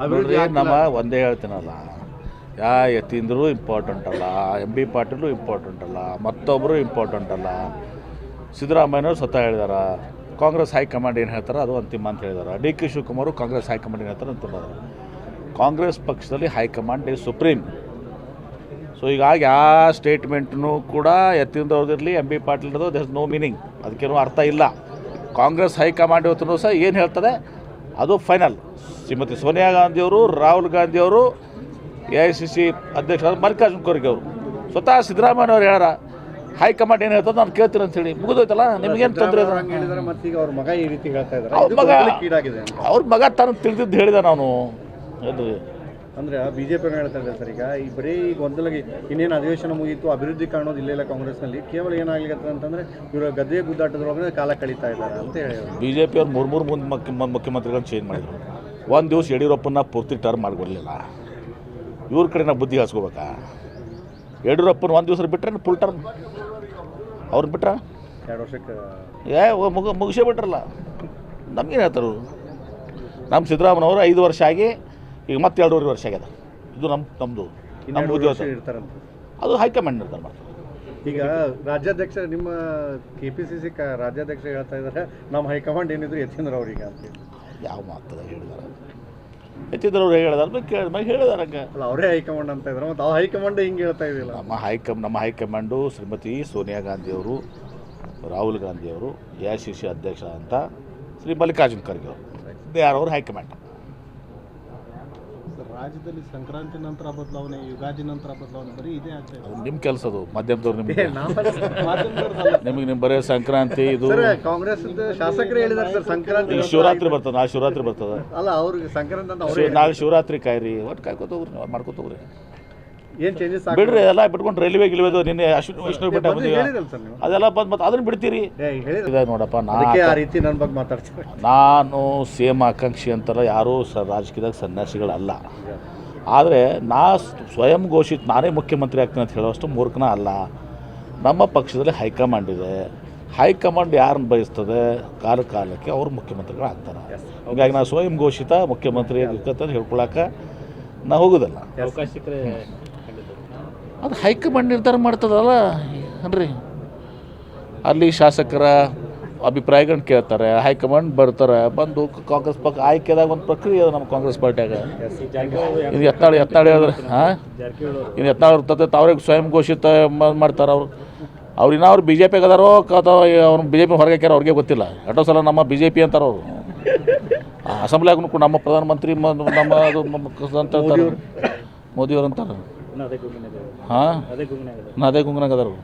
ನೋಡ್ರಿ ನಮ್ಮ ಒಂದೇ ಹೇಳ್ತೀನಲ್ಲ ಯಾ ಎತ್ತಿಂದ್ರೂ ಇಂಪಾರ್ಟೆಂಟ್ ಅಲ್ಲ ಎಂ ಬಿ ಪಾಟೀಲು ಇಂಪಾರ್ಟೆಂಟ್ ಅಲ್ಲ ಮತ್ತೊಬ್ಬರು ಇಂಪಾರ್ಟೆಂಟ್ ಅಲ್ಲ. ಸಿದ್ದರಾಮಯ್ಯನವರು ಸ್ವತಃ ಹೇಳಿದಾರೆ ಕಾಂಗ್ರೆಸ್ ಹೈಕಮಾಂಡ್ ಏನು ಹೇಳ್ತಾರೆ ಅದು ಅಂತಿಮ ಅಂತ ಹೇಳಿದಾರೆ. D K Shivakumar Congress high command ಏನು ಹೇಳ್ತಾರೆ ಅಂತ ಹೇಳಿದ್ರು. ಕಾಂಗ್ರೆಸ್ ಪಕ್ಷದಲ್ಲಿ ಹೈಕಮಾಂಡ್ ಈಸ್ ಸುಪ್ರೀಂ ಸೊ ಹೀಗಾಗಿ ಯಾವ ಸ್ಟೇಟ್ಮೆಂಟ್ನು ಕೂಡ ಎತ್ತಿಂದವ್ರದಿರಲಿ ಎಂ ಬಿ ಪಾಟೀಲ್ದು ಇಸ್ ನೋ ಮೀನಿಂಗ್ ಅದಕ್ಕೇನು ಅರ್ಥ ಇಲ್ಲ. ಕಾಂಗ್ರೆಸ್ ಹೈಕಮಾಂಡ್ ಇವತ್ತು ಸಹ ಏನು ಹೇಳ್ತದೆ? ಅದು ಫೈನಲ್ ಶ್ರೀಮತಿ ಸೋನಿಯಾ ಗಾಂಧಿಯವರು ರಾಹುಲ್ ಗಾಂಧಿಯವರು ಎ ಐ ಸಿ ಸಿ ಅಧ್ಯಕ್ಷರಾದ ಮಲ್ಲಿಕಾರ್ಜುನ ಖರ್ಗೆ ಅವರು. ಸ್ವತಃ ಸಿದ್ದರಾಮಯ್ಯವ್ರು ಹೇಳ್ಯಾರ ಹೈಕಮಾಂಡ್ ಏನು ಹೇಳ್ತದೆ ನಾನು ಕೇಳ್ತೀನಿ ಅಂತೇಳಿ ಮುಗಿದೋಯ್ತಲ್ಲ? ನಿಮಗೇನು ತೊಂದರೆ? ಅವ್ರ ಮಗ ಈ ರೀತಿ ಹೇಳ್ತಾ ಇದ್ದಾರೆ ಅವ್ರ ಮಗ ಕೀಡಾಗಿದೆ ಅಂತ. ಮಗ ತಾನು ತಿಳಿದಿದ್ದು ಹೇಳಿದ ನಾನು. ಏನು ಅಂದ್ರೆ ಬಿಜೆಪಿ ಹೇಳ್ತಾ ಇದ್ದಾರೆ ಸರ್ ಈಗ. ಈ ಬರೀ ಈಗ ಒಂದಲಾಗಿ ಇನ್ನೇನು ಅಧಿವೇಶನ ಮುಗೀತು ಅಭಿವೃದ್ಧಿ ಕಾಣೋದು ಇಲ್ಲೇ ಇಲ್ಲ ಕಾಂಗ್ರೆಸ್ನಲ್ಲಿ. ಕೇವಲ ಏನಾಗ್ಲಿಕ್ಕೆ ಅಂತಂದ್ರೆ ಇವರು ಗದ್ದೆ ಗುದ್ದಾಟದೊಳಗೆ ಕಾಲ ಕಳೀತಾ ಇದ್ದಾರೆ ಅಂತ ಹೇಳಿ ಬಿ ಜೆ ಪಿಯವ್ರು ಮೂರು ಮೂರು ಮುಂದೆ ಮುಖ್ಯ ಮುಖ್ಯಮಂತ್ರಿಗಳನ್ನ ಚೇಂಜ್ ಮಾಡಿದ್ರು. ಒಂದು ದಿವಸ ಯಡಿಯೂರಪ್ಪನ ಪೂರ್ತಿ ಟರ್ಮ್ ಮಾಡಿಕೊಡ್ಲಿಲ್ಲ. ಇವ್ರ ಕಡೆ ನಾವು ಬುದ್ಧಿ ಹಾಸ್ಕೋಬೇಕಾ? ಯಡಿಯೂರಪ್ಪನ ಒಂದು ದಿವಸ ಬಿಟ್ಟರೆ ಫುಲ್ ಟರ್ಮ್ ಅವ್ರನ್ನ ಬಿಟ್ರ? ಎರಡು ವರ್ಷಕ್ಕೆ ಏ ಮುಗ ಮುಗಿಸೇ ಬಿಟ್ರಲ್ಲ. ನಮ್ಗೇನು ಹೇಳ್ತಾರೆ? ನಮ್ಮ ಸಿದ್ದರಾಮನವರು ಐದು ವರ್ಷ ಆಗಿ ಈಗ ಮತ್ತೆ ಎರಡೂವರೆ ವರ್ಷ ಆಗ್ಯದ. ಇದು ನಮ್ಮ ನಮ್ಮದು ನಮ್ಮ ಉದ್ಯೋಗ. ಇರ್ತಾರಂತ. ಅದು ಹೈಕಮಾಂಡ್ ನಿರ್ಧಾರ ಮಾಡ್ತಾರೆ ಈಗ ರಾಜ್ಯಾಧ್ಯಕ್ಷ ನಿಮ್ಮ ಕೆ ಪಿ ಸಿ ಸಿ ರಾಜ್ಯಾಧ್ಯಕ್ಷ ಹೇಳ್ತಾ ಇದ್ದಾರೆ ನಮ್ಮ ಹೈಕಮಾಂಡ್ ಏನಿದ್ರು ಯತೀಂದ್ರ ಅವ್ರಿಗೆ ಅಂತ. ಯಾವ ಮಾತದ ಹೇಳಿದಾರೆ. ಎತ್ತಿದ್ರವ್ರು ಹೇಳಿದಾರೆ ಕೇಳಿದ ಮೈ ಹೇಳಿದಾರೆ ಅಲ್ಲ ಅವರೇ ಹೈಕಮಾಂಡ್ ಅಂತ ಇದ್ದಾರೆ ಮತ್ತು ಆ ಹೈಕಮಾಂಡ್ ಹಿಂಗೆ ಹೇಳ್ತಾ ಇದ್ದಿಲ್ಲ ನಮ್ಮ ಹೈಕಮ್ ನಮ್ಮ ಹೈಕಮಾಂಡು ಶ್ರೀಮತಿ ಸೋನಿಯಾ ಗಾಂಧಿಯವರು ರಾಹುಲ್ ಗಾಂಧಿಯವರು ಎ ಐ ಸಿ ಸಿ ಅಧ್ಯಕ್ಷ ಅಂತ ಶ್ರೀ ಮಲ್ಲಿಕಾರ್ಜುನ ಖರ್ಗೆ ಅವರು. ದೇ ಆರ್ ಅವರು ಹೈಕಮಾಂಡ್. ರಾಜ್ಯದಲ್ಲಿ ಸಂಕ್ರಾಂತಿ ನಂತರ ಬದಲಾವಣೆ ಯುಗಾದಿ ನಂತರ ಬದಲಾವಣೆ ಬರೀ ಇದೇ ಆಗ್ತಾ ಇದೆ ನಿಮ್ಮ ಕೆಲಸ ಅದು. ಮಾಧ್ಯಮದವ್ರು ನಿಮಗೆ. ನಿಮ್ಗೆ ನಿಮ್ಮ ಬರೀ ಸಂಕ್ರಾಂತಿ ಇದು ಸರ್ ಕಾಂಗ್ರೆಸ್ ಶಾಸಕರು ಹೇಳಿದಾರೆ ಸರ್ ಸಂಕ್ರಾಂತಿ ಶಿವರಾತ್ರಿ ಬರ್ತದೆ ನಾ ಶಿವರಾತ್ರಿ ಬರ್ತದೆ. ಅಲ್ಲ ಅವ್ರಿಗೆ ಸಂಕ್ರಾಂತಿ ಅಂತ ನಾಳೆ ಶಿವರಾತ್ರಿ ಕಾಯ್ರಿ ಒಟ್ಟು ಕಾಯ್ಕೋತ ಹೋಗ್ರಿ ನೀವು ಮಾಡ್ಕೋತ ಹೋಗ್ರಿ. ಬಿಡ್ರಿ ಎಲ್ಲ ಬಿಟ್ಕೊಂಡು ರೈಲ್ವೆ ಗಿಲ್ವೇದು ನಿನ್ನೆ ಅಶ್ವಿನ್ ವೈಷ್ಣವ್ ಬೆಟ್ಟ ಅದೆಲ್ಲ ಬಂದು ಮತ್ತೆ ಅದನ್ನ ಬಿಡ್ತೀರಿ. ನೋಡಪ್ಪ ನಾ ಅದಕ್ಕೆ ಆ ರೀತಿ ನನ್ನ ಬಗ್ಗೆ ಮಾತಾಡ್ತಾರೆ? ನಾನು ಸೇಮ್ ಆಕಾಂಕ್ಷಿ ಅಂತಾರ ಯಾರೂ ಸ ರಾಜಕೀಯದಾಗ ಸನ್ಯಾಸಿಗಳಲ್ಲ. ಆದರೆ ನಾ ಸ್- ಸ್ವಯಂ ಘೋಷಿತ ನಾನೇ ಮುಖ್ಯಮಂತ್ರಿ ಆಗ್ತೀನಿ ಅಂತ ಹೇಳೋಷ್ಟು ಮೂರ್ಖನ ಅಲ್ಲ. ನಮ್ಮ ಪಕ್ಷದಲ್ಲಿ ಹೈಕಮಾಂಡ್ ಇದೆ. ಹೈಕಮಾಂಡ್ ಯಾರನ್ನು ಬಯಸ್ತದೆ? ಕಾಲ ಕಾಲಕ್ಕೆ ಅವರು ಮುಖ್ಯಮಂತ್ರಿಗಳು ಆಗ್ತಾರೆ ಹಾಗಾಗಿ ನಾನು ಸ್ವಯಂ ಘೋಷಿತ ಮುಖ್ಯಮಂತ್ರಿ ಅಂತ ಹೇಳ್ಕೊಳಕ್ಕೆ ನಾ ಹೋಗೋದಲ್ಲ. ಅದು ಹೈಕಮಾಂಡ್ ನಿರ್ಧಾರ ಮಾಡ್ತದಲ್ಲ? ಅನ್ರಿ ಅಲ್ಲಿ ಶಾಸಕರ ಅಭಿಪ್ರಾಯಗಳನ್ನ ಕೇಳ್ತಾರೆ ಹೈಕಮಾಂಡ್ ಬರ್ತಾರೆ ಬಂದು ಕಾಂಗ್ರೆಸ್ ಪಕ್ಷ ಆಯ್ಕೆದಾಗ ಒಂದು ಪ್ರಕ್ರಿಯೆ ಅದ ನಮ್ಮ ಕಾಂಗ್ರೆಸ್ ಪಾರ್ಟಿಯಾಗ. ಇದು ಎತ್ತಾಳೆ ಎತ್ತಾಳೆ ಹೇಳಿದ್ರೆ ಹಾಂ? ಇದು ಯತ್ನಾಳು ಇರ್ತದೆ ಅವ್ರಿಗೆ ಸ್ವಯಂ ಘೋಷಿತ ಮಾಡ್ತಾರೆ ಅವರು. ಅವ್ರು ಇನ್ನೂ ಅವ್ರು ಬಿ ಜೆ ಪಿಗೆ ಅದಾರೋ ಅಥವಾ ಅವ್ರು ಬಿ ಜೆ ಪಿ ಹೊರಗೆ ಹಾಕ್ಯಾರ ಅವ್ರಿಗೆ ಗೊತ್ತಿಲ್ಲ. ಎಷ್ಟೋ ಸಲ ನಮ್ಮ ಬಿ ಜೆ ಪಿ ಅಂತಾರೆ ಅವರು. ಅಸೆಂಬ್ಲಿಯಾಗೂ ಕೂಡ ನಮ್ಮ ಪ್ರಧಾನಮಂತ್ರಿ ನಮ್ಮ ಅದು ಮೋದಿಯವ್ರು. ಮ- ಅಂತ ಹೇಳ್ತಾರೆ ಮೋದಿಯವ್ರು ಅಂತಾರೆ ಹಾಂ ಅದೇ ಗುಂಗ್ನಾಗ ಅದಾರ ಅವ್ರು